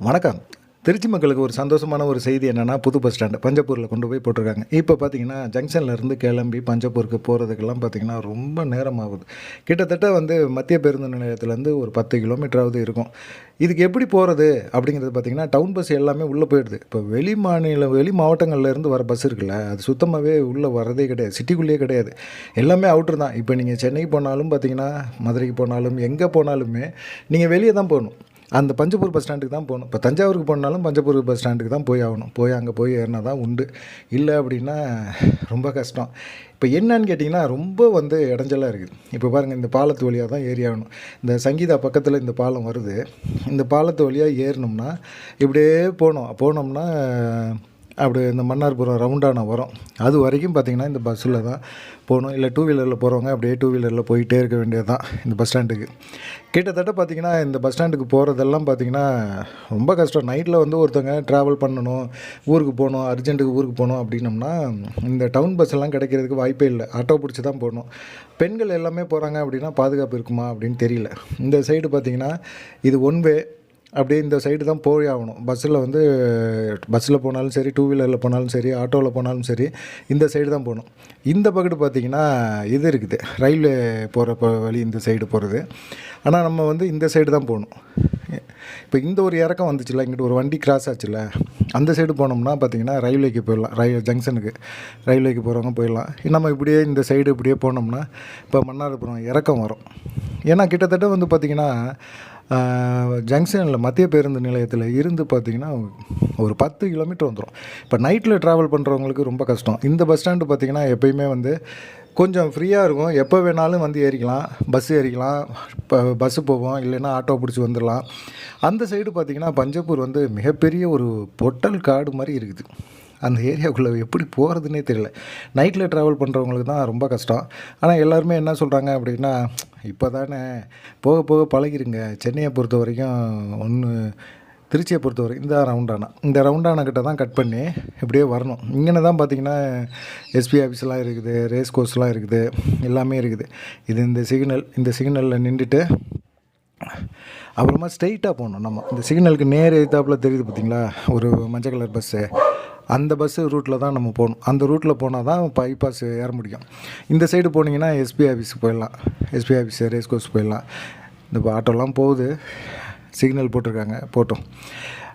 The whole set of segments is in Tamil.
வணக்கம். திருச்சி மக்களுக்கு ஒரு சந்தோஷமான ஒரு செய்தி என்னென்னா புது பஸ் ஸ்டாண்டு பஞ்சப்பூரில் கொண்டு போய் போட்டிருக்காங்க. இப்போ பார்த்தீங்கன்னா ஜங்ஷன்லேருந்து கிளம்பி பஞ்சப்பூருக்கு போகிறதுக்கெல்லாம் பார்த்தீங்கன்னா ரொம்ப நேரம் ஆகுது கிட்டத்தட்ட வந்து மத்திய பேருந்து நிலையத்துலேருந்து ஒரு பத்து கிலோமீட்டராவது இருக்கும். இதுக்கு எப்படி போகிறது அப்படிங்கிறது பார்த்தீங்கன்னா டவுன் பஸ் எல்லாமே உள்ளே போயிடுது. இப்போ வெளி மாநில வெளி மாவட்டங்கள்லேருந்து வர பஸ் இருக்குல்ல அது சுத்தமாகவே உள்ளே வரதே கிடையாது. சிட்டிக்குள்ளேயே கிடையாது. எல்லாமே அவுட்ரு தான். இப்போ நீங்கள் சென்னைக்கு போனாலும் பார்த்தீங்கன்னா மதுரைக்கு போனாலும் எங்கே போனாலுமே நீங்கள் வெளியே தான் போகணும். அந்த பஞ்சப்பூர் பஸ் ஸ்டாண்டுக்கு தான் போகணும். இப்போ தஞ்சாவூருக்கு போனாலும் பஞ்சப்பூர் பஸ் ஸ்டாண்டுக்கு தான் போய் ஆகணும். போய் அங்கே போய் ஏறினா தான் உண்டு. இல்லை அப்படின்னா ரொம்ப கஷ்டம். இப்போ என்னன்னு கேட்டிங்கன்னா ரொம்ப வந்து இடைஞ்சலாக இருக்குது. இப்போ பாருங்கள் இந்த பாலத்து வழியாக தான் ஏறி ஆகணும். இந்த சங்கீதா பக்கத்தில் இந்த பாலம் வருது. இந்த பாலத்து வழியாக ஏறினோம்னா இப்படியே போனோம் போனோம்னா அப்படி இந்த மன்னார்புரம் ரவுண்டான வரும். அது வரைக்கும் பார்த்திங்கன்னா இந்த பஸ்ஸில் தான் போகணும். இல்லை டூ வீலரில் போகிறவங்க அப்படியே டூ வீலரில் போயிட்டே இருக்க வேண்டியது தான் இந்த பஸ் ஸ்டாண்டுக்கு கிட்டத்தட்ட பார்த்திங்கன்னா இந்த பஸ் ஸ்டாண்டுக்கு போகிறதெல்லாம் பார்த்திங்கன்னா ரொம்ப கஷ்டம். நைட்டில் வந்து ஒருத்தவங்க ட்ராவல் பண்ணணும் ஊருக்கு போகணும் அர்ஜென்ட்டுக்கு ஊருக்கு போகணும் அப்படின்னம்னா இந்த டவுன் பஸ் எல்லாம் கிடைக்கிறதுக்கு வாய்ப்பே இல்லை. ஆட்டோ பிடிச்சி தான் போகணும். பெண்கள் எல்லாமே போகிறாங்க அப்படின்னா பாதுகாப்பு இருக்குமா அப்படின்னு தெரியல. இந்த சைடு பார்த்திங்கன்னா இது ஒன் வே அப்படியே இந்த சைடு தான் போய் ஆகணும். பஸ்ஸில் வந்து பஸ்ஸில் போனாலும் சரி டூ வீலரில் போனாலும் சரி ஆட்டோவில் போனாலும் சரி இந்த சைடு தான் போகணும். இந்த பக்கத்து பார்த்திங்கன்னா இது இருக்குது. ரயில்வே போகிற வழி இந்த சைடு போகிறது ஆனால் நம்ம வந்து இந்த சைடு தான் போகணும். இப்போ இந்த ஒரு இறக்கம் வந்துச்சுல இங்கிட்டு ஒரு வண்டி கிராஸ் ஆச்சுல அந்த சைடு போனோம்னா பார்த்தீங்கன்னா ரயில்வேக்கு போயிடலாம். ரயில் ஜங்ஷனுக்கு ரயில்வேக்கு போகிறவங்க போயிடலாம். நம்ம இப்படியே இந்த சைடு இப்படியே போனோம்னா இப்போ மன்னார்புரம் இறக்கம் வரும். ஏன்னா கிட்டத்தட்ட வந்து பார்த்திங்கன்னா ஜங்ஷனில் மத்திய பேருந்து நிலையத்தில் இருந்து பார்த்திங்கன்னா ஒரு பத்து கிலோமீட்டர் வந்துடும் இப்போ நைட்டில் ட்ராவல் பண்ணுறவங்களுக்கு ரொம்ப கஷ்டம். இந்த பஸ் ஸ்டாண்டு பார்த்திங்கன்னா எப்பயுமே வந்து கொஞ்சம் ஃப்ரீயாக இருக்கும். எப்போ வேணாலும் வந்து ஏறிக்கலாம். பஸ் ஏறிக்கலாம். இப்போ பஸ்ஸு போவோம். இல்லைன்னா ஆட்டோ பிடிச்சி வந்துடலாம் அந்த சைடு பார்த்திங்கன்னா பஞ்சப்பூர் வந்து மிகப்பெரிய ஒரு பொட்டல் காடு மாதிரி இருக்குது. அந்த ஏரியாவுக்குள்ளே எப்படி போகிறதுனே தெரியல. நைட்டில் ட்ராவல் பண்ணுறவங்களுக்கு தான் ரொம்ப கஷ்டம். ஆனால் எல்லாருமே என்ன சொல்கிறாங்க அப்படின்னா இப்போ தானே போக போக பழகிருங்க. சென்னையை பொறுத்த வரைக்கும் ஒன்று திருச்சியை பொறுத்த வரைக்கும் இந்த ரவுண்டானா இந்த ரவுண்டானா கிட்ட தான் கட் பண்ணி இப்படியே வரணும். இங்கே தான் பார்த்தீங்கன்னா எஸ்பி ஆஃபீஸ்லாம் இருக்குது ரேஸ் கோர்ஸ்லாம் இருக்குது எல்லாமே இருக்குது. இது இந்த சிக்னல் இந்த சிக்னலில் நின்றுட்டு அப்புறமா ஸ்ட்ரெயிட்டாக போகணும் நம்ம. இந்த சிக்னலுக்கு நேர் எதிர்த்தாப்புல தெரியுது பார்த்தீங்களா? ஒரு மஞ்சள் கலர் பஸ்ஸு அந்த பஸ்ஸு ரூட்டில் தான் நம்ம போகணும். அந்த ரூட்டில் போனால் தான் பைபாஸ் ஏற முடியும். இந்த சைடு போனீங்கன்னா எஸ்பி ஆஃபீஸுக்கு போயிடலாம். எஸ்பி ஆஃபீஸ் ரேஸ் கோர்ஸ் போயிடலாம். இந்த ஆட்டோலாம் போகுது. சிக்னல் போட்டிருக்காங்க. போட்டோம்.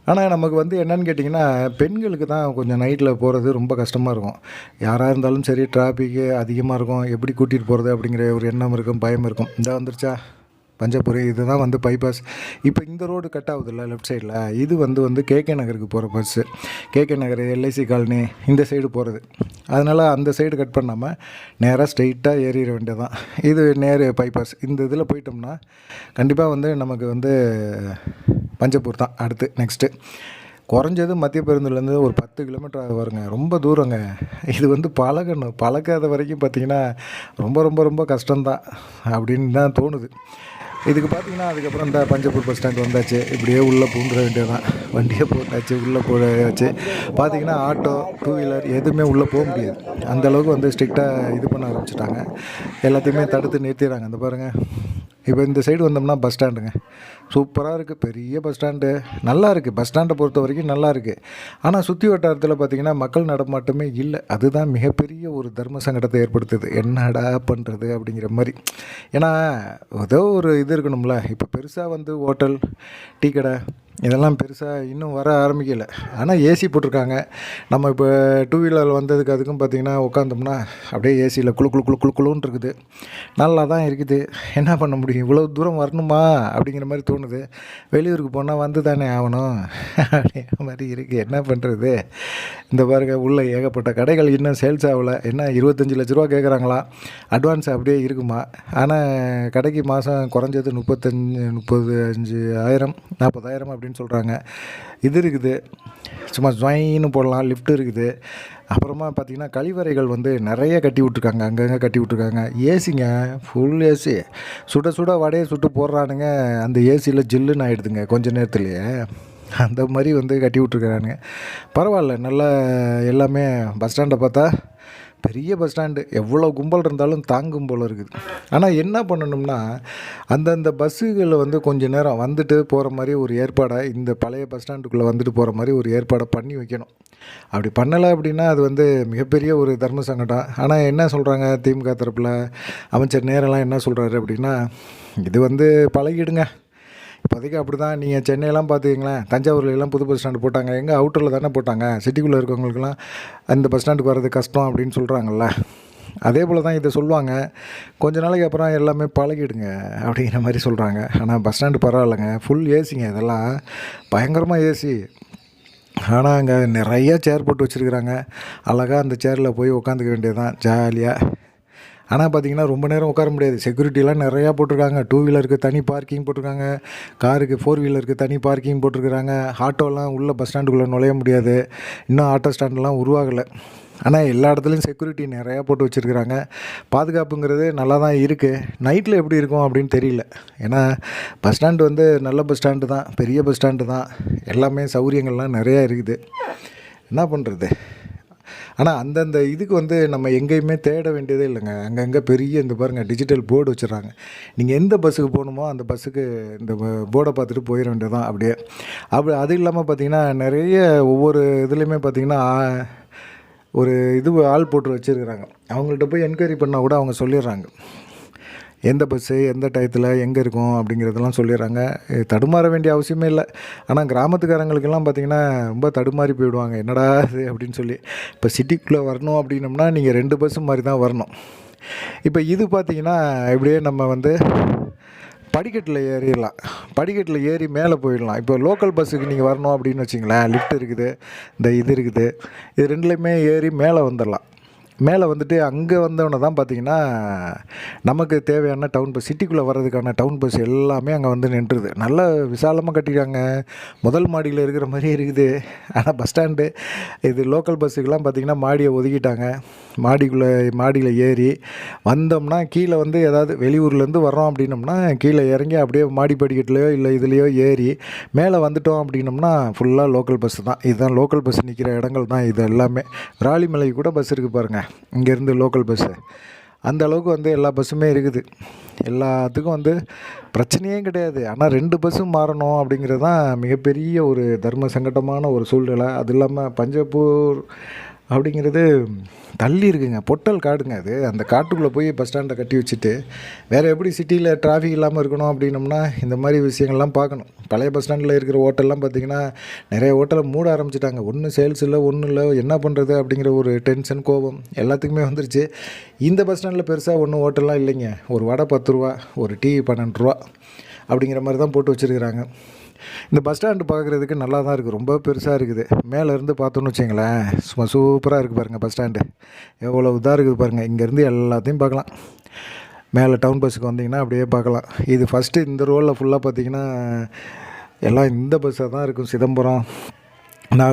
ஆனால் நமக்கு வந்து என்னன்னு கேட்டிங்கன்னா பெண்களுக்கு தான் கொஞ்சம் நைட்டில் போகிறது ரொம்ப கஷ்டமாக இருக்கும். யாராக இருந்தாலும் சரி டிராஃபிக்கு அதிகமாக இருக்கும். எப்படி கூட்டிகிட்டு போகிறது அப்படிங்கிற ஒரு எண்ணம் இருக்கும் பயம் இருக்கும். இந்த வந்துருச்சா? பஞ்சபுரி இதுதான் வந்து பைபாஸ் இப்போ இந்த ரோடு கட் ஆகுதுல்ல லெஃப்ட் சைடில் இது வந்து வந்து கேகே நகருக்கு போகிற bus K K Nagar L I C colony இந்த சைடு போகிறது அதனால் அந்த சைடு கட் பண்ணாமல் நேராக ஸ்ட்ரெயிட்டாக ஏறிட வேண்டியதான் இது நேரு பைபாஸ் இந்த இதில் போயிட்டோம்னா கண்டிப்பாக வந்து நமக்கு வந்து பஞ்சப்பூர் தான் அடுத்து நெக்ஸ்ட்டு குறைஞ்சது மத்திய பேருந்துலேருந்து ஒரு பத்து கிலோமீட்டர் வருங்க ரொம்ப தூரங்க. இது வந்து பழகணும். பழகாத வரைக்கும் பார்த்திங்கன்னா ரொம்ப ரொம்ப ரொம்ப கஷ்டம்தான் அப்படின்னு தான் தோணுது. இதுக்கு பார்த்தீங்கன்னா அதுக்கப்புறம் இந்த பஞ்சப்பூர் பஸ் ஸ்டாண்ட் வந்தாச்சு. இப்படியே உள்ளே பூந்துட வேண்டியதான் வண்டியை போட்டாச்சு உள்ளே போயாச்சு. பார்த்தீங்கன்னா ஆட்டோ டூ வீலர் எதுவுமே உள்ளே போக முடியாது. அந்த அளவுக்கு வந்து ஸ்ட்ரிக்டாக இது பண்ண ஆரம்பிச்சிட்டாங்க. எல்லாத்தையுமே தடுத்து நிறுத்திடுறாங்க. அந்த பாருங்கள் இப்போ இந்த சைடு வந்தோம்னா பஸ் ஸ்டாண்டுங்க. சூப்பராக இருக்குது பெரிய பஸ் ஸ்டாண்டு. நல்லா இருக்குது பஸ் ஸ்டாண்டை பொறுத்த வரைக்கும் நல்லா இருக்குது ஆனால் சுற்றி வட்டாரத்தில் பார்த்திங்கன்னா மக்கள் நடமாட்டமே இல்லை. அதுதான் மிகப்பெரிய ஒரு தர்ம சங்கடத்தை ஏற்படுத்துது. என்னடா பண்ணுறது அப்படிங்கிற மாதிரி. ஏன்னா ஏதோ ஒரு இது இருக்கணும்ல. இப்போ பெருசாக வந்து ஹோட்டல் டீ கடை இதெல்லாம் பெருசாக இன்னும் வர ஆரம்பிக்கலை. ஆனால் ஏசி போட்டிருக்காங்க. நம்ம இப்போ டூ வீலர் வந்ததுக்கு அதுக்கும் பார்த்திங்கன்னா உட்காந்தோம்னா அப்படியே ஏசியில் குளு குழு குழு குளு குளுன்னு இருக்குது. நல்லா தான் இருக்குது. என்ன பண்ண முடியும்? இவ்வளோ தூரம் வரணுமா? அப்படிங்கிற மாதிரி தோணுது. வெளியூருக்கு போனால் வந்து தானே ஆகணும். அப்படிங்கிற மாதிரி இருக்குது என்ன பண்ணுறது இந்த பாருங்க உள்ள ஏகப்பட்ட கடைகள் இன்னும் சேல்ஸ் ஆகலை. என்ன இருபத்தஞ்சி லட்ச ரூபா கேட்குறாங்களா அட்வான்ஸ் அப்படியே இருக்குமா? ஆனால் கடைக்கு மாதம் குறைஞ்சது முப்பத்தஞ்சு முப்பது அஞ்சு ஆயிரம் நாற்பதாயிரம் அப்படின்னு அப்படின்னு சொல்கிறாங்க இது இருக்குது. சும்மா ஜொயின்னு போடலாம் லிஃப்ட் இருக்குது. அப்புறமா பார்த்திங்கன்னா கழிவறைகள் வந்து நிறைய கட்டி விட்ருக்காங்க அங்கங்கே கட்டி விட்ருக்காங்க ஏசிங்க ஃபுல் ஏசி. சுட சுட வடையை சுட்டு போடுறானுங்க. அந்த ஏசியில் ஜில்லுன்னு ஆகிடுதுங்க கொஞ்ச நேரத்துலையே. அந்த மாதிரி வந்து கட்டி விட்ருக்குறானுங்க பரவாயில்ல நல்லா எல்லாமே பஸ் ஸ்டாண்டை பார்த்தா பெரிய பஸ் ஸ்டாண்டு. எவ்வளோ கும்பல் இருந்தாலும் தாங்கும் போல் இருக்குது. ஆனால் என்ன பண்ணணும்னா அந்தந்த பஸ்ஸுகளை வந்து கொஞ்சம் நேரம் வந்துட்டு போகிற மாதிரி ஒரு ஏற்பாடை இந்த பழைய பஸ் ஸ்டாண்டுக்குள்ளே வந்துட்டு போகிற மாதிரி ஒரு ஏற்பாடை பண்ணி வைக்கணும். அப்படி பண்ணலை அப்படின்னா அது வந்து மிகப்பெரிய ஒரு தர்ம சங்கடம். ஆனால் என்ன சொல்கிறாங்க திமுக தரப்பில்? அமைச்சர் நேரெல்லாம் என்ன சொல்கிறாரு அப்படின்னா இது வந்து பழகிடுங்க. இப்போதைக்கு அப்படி தான் நீங்கள் சென்னையெல்லாம் பார்த்துக்கிங்களேன். தஞ்சாவூர்ல எல்லாம் புது பஸ் ஸ்டாண்டு போட்டாங்க. எங்கே அவுட்டரில் தானே போட்டாங்க. சிட்டிக்குள்ளே இருக்கவங்களுக்குலாம் அந்த பஸ் ஸ்டாண்டுக்கு வர்றது கஷ்டம் அப்படின்னு சொல்கிறாங்கல்ல அதே போல் தான் இதை சொல்லுவாங்க. கொஞ்ச நாளைக்கு அப்புறம் எல்லாமே பழகிடுங்க அப்படிங்கிற மாதிரி சொல்கிறாங்க ஆனால் பஸ் ஸ்டாண்டு பரவாயில்லைங்க. ஃபுல் ஏசிங்க இதெல்லாம். பயங்கரமாக ஏசி. ஆனால் அங்கே நிறைய சேர் போட்டு வச்சுருக்குறாங்க. அழகாக அந்த சேரில் போய் உட்காந்துக்க வேண்டியது தான் ஜாலியாக ஆனால் பார்த்தீங்கன்னா ரொம்ப நேரம் உட்கார முடியாது. செக்யூரிட்டிலாம் நிறையா போட்டிருக்காங்க. டூ வீலருக்கு தனி பார்க்கிங் போட்டிருக்காங்க. காருக்கு ஃபோர் வீலருக்கு தனி பார்க்கிங் போட்டிருக்கிறாங்க. ஆட்டோலாம் உள்ள பஸ் ஸ்டாண்டுக்குள்ளே நுழைய முடியாது. இன்னும் ஆட்டோ ஸ்டாண்டெலாம் உருவாகலை. ஆனால் எல்லா இடத்துலையும் செக்யூரிட்டி நிறையா போட்டு வச்சுருக்குறாங்க. பாதுகாப்புங்கிறது நல்லா தான் இருக்குது நைட்டில் எப்படி இருக்கும் அப்படின்னு தெரியல. ஏன்னா பஸ் ஸ்டாண்டு வந்து நல்ல பஸ் ஸ்டாண்டு தான். பெரிய பஸ் ஸ்டாண்டு தான். எல்லாமே சௌகரியங்கள்லாம் நிறையா இருக்குது. என்ன பண்ணுறது ஆனால் அந்தந்த இதுக்கு வந்து நம்ம எங்கேயுமே தேட வேண்டியதே இல்லைங்க. அங்கங்கே பெரிய இந்த பாருங்கள் டிஜிட்டல் போர்டு வச்சுறாங்க நீங்கள் எந்த பஸ்ஸுக்கு போகணுமோ அந்த பஸ்ஸுக்கு இந்த போர்டை பார்த்துட்டு போயிட வேண்டியதான் அப்படியே. அப்படி அது இல்லாமல் பார்த்தீங்கன்னா நிறைய ஒவ்வொரு இதுலேயுமே பார்த்தீங்கன்னா ஒரு இது ஆள் போட்டு வச்சுருக்குறாங்க. அவங்கள்ட்ட போய் என்கொயரி பண்ணால் கூட அவங்க சொல்லிடுறாங்க. எந்த பஸ்ஸு எந்த டயத்தில் எங்கே இருக்கும் அப்படிங்கிறதெல்லாம் சொல்லிடுறாங்க. தடுமாற வேண்டிய அவசியமே இல்லை. ஆனால் கிராமத்துக்காரங்களுக்கெல்லாம் பார்த்திங்கன்னா ரொம்ப தடுமாறி போயிடுவாங்க. என்னடா இது அப்படின்னு சொல்லி. இப்போ சிட்டிக்குள்ளே வரணும் அப்படின்னம்னா நீங்கள் ரெண்டு பஸ்ஸு மாதிரி தான் வரணும். இப்போ இது பார்த்திங்கன்னா இப்படியே நம்ம வந்து படிக்கட்டில் ஏறிடலாம். படிக்கட்டில் ஏறி மேலே போயிடலாம். இப்போ லோக்கல் பஸ்ஸுக்கு நீங்கள் வரணும் அப்படின்னு வச்சிங்களேன் லிஃப்ட் இருக்குது இந்த இது இருக்குது. இது ரெண்டுலேயுமே ஏறி மேலே வந்துடலாம். மேலே வந்துட்டு அங்கே வந்தவொடனே தான் பார்த்தீங்கன்னா நமக்கு தேவையான டவுன் பஸ் சிட்டிக்குள்ளே வர்றதுக்கான டவுன் பஸ் எல்லாமே அங்கே வந்து நின்றுது. நல்ல விசாலமாக கட்டிட்டாங்க முதல் மாடியில் இருக்கிற மாதிரியே இருக்குது. ஆனால் பஸ் ஸ்டாண்டு இது லோக்கல் பஸ்ஸுக்கெல்லாம் பார்த்தீங்கன்னா மாடியை ஒதுக்கிட்டாங்க. மாடிக்குள்ளே மாடியில் ஏறி வந்தோம்னா கீழே வந்து ஏதாவது வெளியூர்லேருந்து வர்றோம் அப்படின்னோம்னா கீழே இறங்கி அப்படியே மாடி படிக்கட்டுலையோ இல்லை இதுலேயோ ஏறி மேலே வந்துட்டோம் அப்படின்னோம்னா ஃபுல்லாக லோக்கல் பஸ் தான். இதுதான் லோக்கல் பஸ் நிற்கிற இடங்கள் தான் இது எல்லாமே. ராலிமலைக்கு கூட பஸ் இருக்குது பாருங்கள் இங்கேருந்து லோக்கல் பஸ்ஸு அந்த அளவுக்கு வந்து எல்லா பஸ்ஸுமே இருக்குது. எல்லாத்துக்கும் வந்து பிரச்சனையே கிடையாது. ஆனால் ரெண்டு பஸ்ஸும் மாறணும் அப்படிங்கிறது தான் மிகப்பெரிய ஒரு தர்ம சங்கடமான ஒரு சூழ்நிலை. அது இல்லாமல் பஞ்சப்பூர் அப்படிங்கிறது தள்ளி இருக்குங்க. பொட்டல் காடுங்க அது. அந்த காட்டுக்குள்ளே போய் பஸ் ஸ்டாண்டை கட்டி வச்சுட்டு வேறு எப்படி சிட்டியில் டிராஃபிக் இல்லாமல் இருக்கணும் அப்படின்னம்னா இந்த மாதிரி விஷயங்கள்லாம் பார்க்கணும். பழைய பஸ் ஸ்டாண்டில் இருக்கிற ஹோட்டல்லாம் பார்த்திங்கன்னா நிறைய ஹோட்டலை மூட ஆரம்பிச்சிட்டாங்க. ஒன்றும் சேல்ஸ் இல்லை ஒன்றும் இல்லை என்ன பண்ணுறது அப்படிங்கிற ஒரு டென்ஷன் கோபம் எல்லாத்துக்குமே வந்துருச்சு. இந்த பஸ் ஸ்டாண்டில் பெருசாக ஒன்றும் ஹோட்டல்லாம் இல்லைங்க. ஒரு வடை பத்து ரூபா ஒரு டீ பன்னெண்டு ரூபா அப்படிங்கிற மாதிரி தான் போட்டு வச்சுருக்கிறாங்க. இந்த பஸ் ஸ்டாண்டு பார்க்குறதுக்கு நல்லா தான் இருக்குது ரொம்ப பெருசாக இருக்குது. மேலே இருந்து பார்த்தோன்னு வச்சிங்களேன் சும்மா சூப்பராக இருக்குது பாருங்கள் பஸ் ஸ்டாண்டு. எவ்வளோ இதாக இருக்குது பாருங்கள் இங்கேருந்து எல்லாத்தையும் பார்க்கலாம். மேலே டவுன் பஸ்ஸுக்கு வந்தீங்கன்னா அப்படியே பார்க்கலாம். இது ஃபஸ்ட்டு இந்த ரோலில் ஃபுல்லாக பார்த்தீங்கன்னா எல்லாம் இந்த பஸ்ஸாக தான் இருக்கும். சிதம்பரம் நான்